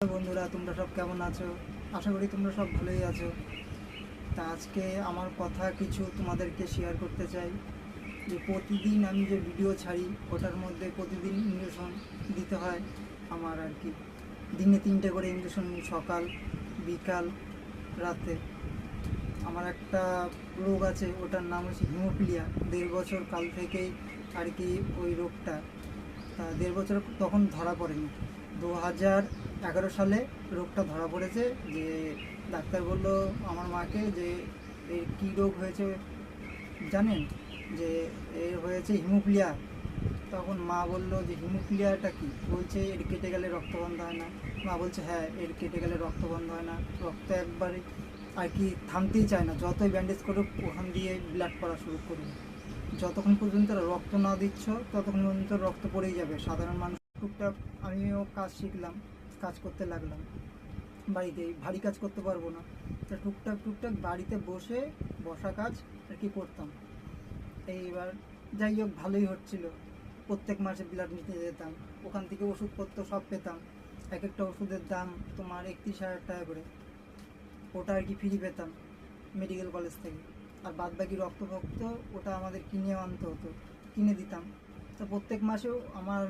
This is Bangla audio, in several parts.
বন্ধুরা, তোমরা সব কেমন আছো? আশা করি তোমরা সব ভালোই আছো। তা আজকে আমার কথা কিছু তোমাদেরকে শেয়ার করতে চাই। যে প্রতিদিন আমি যে ভিডিও ছাড়ি, ওটার মধ্যে প্রতিদিন ইঞ্জেকশন দিতে হয় আমার আর কি। দিনে তিনটে করে ইঞ্জেকশন সকাল, বিকাল, রাতে। আমার একটা রোগ আছে, ওটার নাম হচ্ছে হিমোফিলিয়া দেড় বছর কাল থেকেই আর কি ওই রোগটা। তা দেড় বছর তখন ধরা পড়েনি। দু হাজার এগারো সালে রোগটা ধরা পড়েছে, যে ডাক্তার বলল আমার মাকে যে এর কী রোগ হয়েছে জানেন? যে এর হয়েছে হিমোফিলিয়া তখন মা বলল যে হিমোফিলিয়াটা কি? বলছে এর কেটে গেলে রক্ত বন্ধ হয় না। মা বলছে হ্যাঁ এর কেটে গেলে রক্ত বন্ধ হয় না। রক্ত একবারে আর কি থামতেই চায় না। যতই ব্যান্ডেজ করুক, ওখান দিয়ে ব্লাড পড়া শুরু করবে যতক্ষণ পর্যন্ত রক্ত না দিচ্ছ, ততক্ষণ পর্যন্ত রক্ত পড়েই যাবে। সাধারণ মানুষ টুকটাক, আমিও কাজ শিখলাম। কাজ করতে লাগলাম। বাড়িতে ভারী কাজ করতে পারব না। তো টুকটাক টুকটাক বাড়িতে বসে বসা কাজ আর কি করতাম। এইবার যাই হোক, ভালোই হচ্ছিল। প্রত্যেক মাসে ব্লাড নিতে যেতাম। ওখান থেকে ওষুধপত্র সব পেতাম। এক একটা ওষুধের দাম তোমার একত্রিশ হাজার টাকা করে। ওটা আর কি ফ্রি পেতাম মেডিকেল কলেজ থেকে। আর বাদ বাকি রক্ত ফক্ত ওটা আমাদের কিনে আনতে হতো, কিনে দিতাম। তো প্রত্যেক মাসেও আমার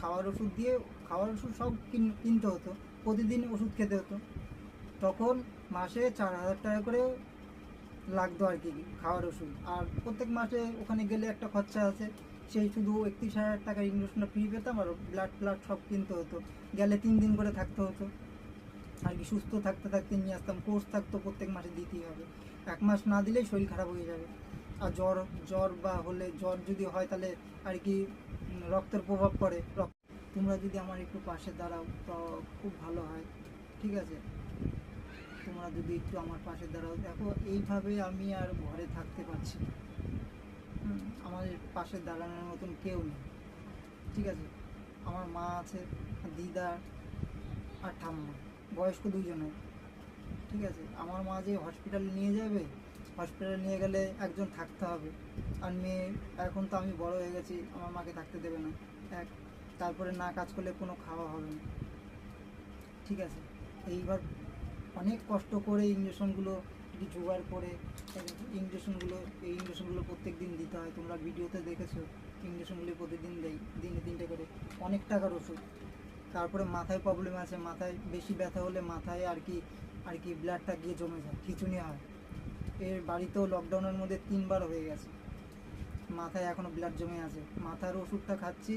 খাওয়ার ওষুধ দিয়ে, খাওয়ার ওষুধ সব কিন- কিনতে হতো। প্রতিদিন ওষুধ খেতে হতো। তখন মাসে চার হাজার টাকা করে লাগতো আর কি খাওয়ার ওষুধ। আর প্রত্যেক মাসে ওখানে গেলে একটা খরচা আছে। সেই শুধু একত্রিশ হাজার টাকার ইঞ্জেকশনটা ফ্রি পেতাম আর ব্লাড ফ্লাড সব কিনতে হতো। গেলে তিন দিন করে থাকতে হতো। আর কি সুস্থ থাকতে থাকতে নিয়ে আসতাম। কোর্স থাকতো প্রত্যেক মাসে দিতেই হবে। এক মাস না দিলেই শরীর খারাপ হয়ে যাবে। জ্বর জ্বর বা হলে জ্বর যদি হয় তাহলে আর কি রক্তের প্রভাব পড়ে। তোমরা যদি আমার একটু পাশে দাঁড়াও, তো খুব ভালো হয়। ঠিক আছে? তোমরা যদি একটু আমার পাশে দাঁড়াও। দেখো, এইভাবে আমি আর ঘরে থাকতে পারছি আমাদের পাশে দাঁড়ানোর মতন কেউ নেই। ঠিক আছে? আমার মা আছে, দিদা আর ঠাম্মা। বয়স্ক দুজনে ঠিক আছে? আমার মা যে হসপিটালে নিয়ে যাবে হসপিটালে নিয়ে গেলে একজন থাকতে হবে। আর মেয়ে, এখন তো আমি বড় হয়ে গেছি, আমার মাকে থাকতে দেবে না। এক, তারপরে না কাজ করলে কোনো খাওয়া হবে না। ঠিক আছে? এইবার অনেক কষ্ট করে ইঞ্জেকশনগুলো জোগাড় করে ইঞ্জেকশনগুলো, এই ইঞ্জেকশনগুলো প্রত্যেক দিন দিতে হয়। তোমরা ভিডিওতে দেখেছ, ইঞ্জেকশনগুলি প্রতিদিন দেই, দিনে তিনটে করে। অনেক টাকার ওষুধ। তারপরে মাথায় প্রবলেম আছে, মাথায় বেশি ব্যথা হলে মাথায় আর কি আর কি ব্লাডটা গিয়ে জমে যায়, খিচুনি হয়। এর বাড়িতেও লকডাউনের মধ্যে তিনবার হয়ে গেছে। মাথায় এখনও ব্লাড জমে আছে। মাথার ওষুধটা খাচ্ছি